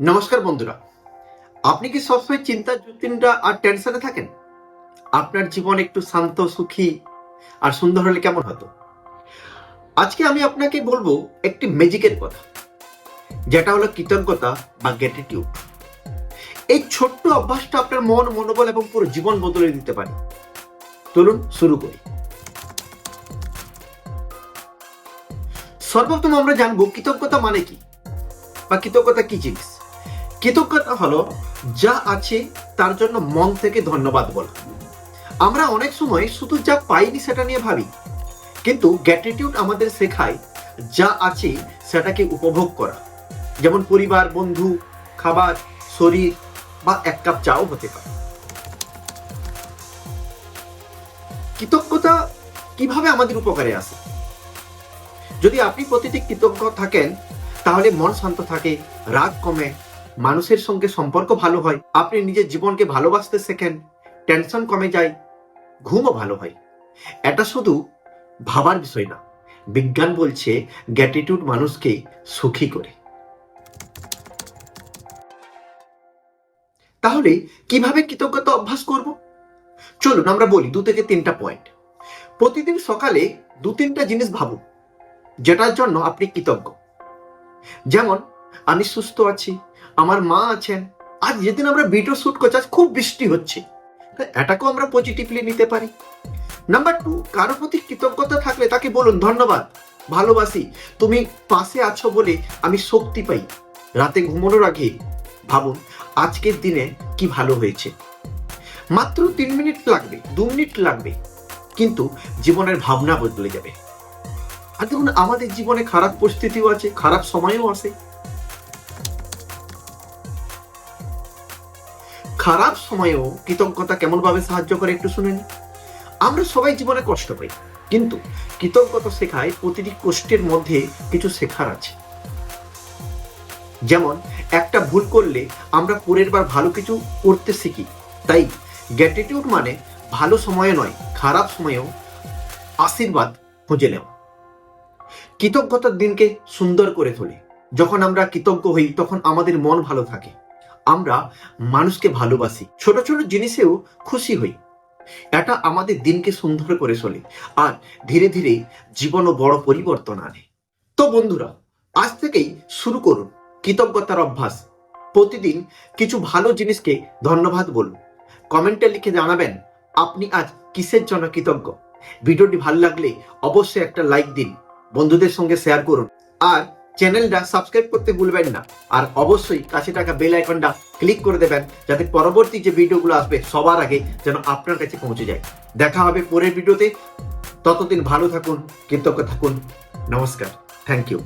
নমস্কার বন্ধুরা। আপনি কি সবসময় চিন্তা চিন্তা আর টেনশনে থাকেন? আপনার জীবন একটু শান্ত, সুখী আর সুন্দর হলে কেমন হতো? আজকে আমি আপনাকে বলব একটি ম্যাজিকের কথা, যেটা হলো কৃতজ্ঞতা বা গ্র্যাটিটিউড এই ছোট্ট অভ্যাসটা আপনার মন, মনোবল এবং পুরো জীবন বদলে দিতে পারে। চলুন শুরু করি। সর্বপ্রথম আমরা জানব কৃতজ্ঞতা মানে কি বা কৃতজ্ঞতা কি জিনিস? কৃতজ্ঞতা হলো, যা আছে তার জন্য মন থেকে ধন্যবাদ বলা। আমরা অনেক সময় শুধু যা পাইনি সেটা নিয়ে ভাবি, কিন্তু গ্র্যাটিটিউড আমাদের শেখায় যা আছে সেটাকে উপভোগ করা। যেমন পরিবার, বন্ধু, খাবার, শরীর বা এক কাপ চাও হতে পারে। কৃতজ্ঞতা কীভাবে আমাদের উপকারে আসে? যদি আপনি প্রতিটি কৃতজ্ঞ থাকেন, তাহলে মন শান্ত থাকে, রাগ কমে মানুষের সঙ্গে সম্পর্ক ভালো হয়, আপনি নিজের জীবনকে ভালোবাসতে শেখেন টেনশন কমে যায়, ঘুমও ভালো হয়। এটা শুধু ভাবার বিষয় না, বিজ্ঞান বলছে গ্যাটিটিউড মানুষকে সুখী করে। তাহলে কীভাবে কৃতজ্ঞতা অভ্যাস করব? চলুন আমরা বলি দু থেকে তিনটা পয়েন্ট প্রতিদিন সকালে দু তিনটা জিনিস ভাবুন যেটার জন্য আপনি কৃতজ্ঞ। যেমন, আমি সুস্থ আছি আমার মা আছেন। আজ যেদিন আমরা ভিডিও শুট করছি, আজ খুব বৃষ্টি হচ্ছে। এটাকেও আমরা পজিটিভলি নিতে পারি। নাম্বার টু কারোর প্রতি কৃতজ্ঞতা থাকলে তাকে বলুন, ধন্যবাদ, ভালোবাসি। তুমি পাশে আছো বলে আমি শক্তি পাই। রাতে ঘুমানোর আগে ভাবুন, আজকের দিনে কি ভালো হয়েছে? মাত্র তিন মিনিট লাগবে, দু মিনিট লাগবে, কিন্তু জীবনের ভাবনা বদলে যাবে। আর দেখুন, আমাদের জীবনে খারাপ পরিস্থিতিও আছে, খারাপ সময়ও আসে খারাপ সময়েও কৃতজ্ঞতা কেমন ভাবে সাহায্য করে একটু শুনে নিন আমরা সবাই জীবনে কষ্ট পাই, কিন্তু কৃতজ্ঞতা শেখায় প্রতিটি কষ্টের মধ্যে কিছু শেখার আছে। যেমন, একটা ভুল করলে আমরা পরের বার ভালো কিছু করতে শিখি, তাই গ্যাটিটিউড মানে ভালো সময়ে নয়, খারাপ সময়েও আশীর্বাদ খুঁজে নেওয়া। কৃতজ্ঞতার দিনকে সুন্দর করে তোলে। যখন আমরা কৃতজ্ঞ হই, তখন আমাদের মন ভালো থাকে। আমরা মানুষকে ভালোবাসি। ছোট ছোট জিনিসেও খুশি হই। এটা আমাদের দিনকে সুন্দর করে চলে আর ধীরে ধীরে জীবনও বড় পরিবর্তন আনে। তো বন্ধুরা, আজ থেকেই শুরু করুন কৃতজ্ঞতার অভ্যাস। প্রতিদিন কিছু ভালো জিনিসকে ধন্যবাদ বলুন। কমেন্টে লিখে জানাবেন, আপনি আজ কিসের জন্য কৃতজ্ঞ? ভিডিওটি ভালো লাগলে অবশ্যই একটা লাইক দিন, বন্ধুদের সঙ্গে শেয়ার করুন। আর চ্যানেলটা সাবস্ক্রাইব করতে ভুলবেন না। আর অবশ্যই কাছে টাকা বেল আইকনটা ক্লিক করে দেবেন, যাতে পরবর্তী যে ভিডিওগুলো আসবে সবার আগে যেন আপনার কাছে পৌঁছে যায়। দেখা হবে পরের ভিডিওতে। ততদিন ভালো থাকুন, কৃতজ্ঞ থাকুন। নমস্কার। Thank you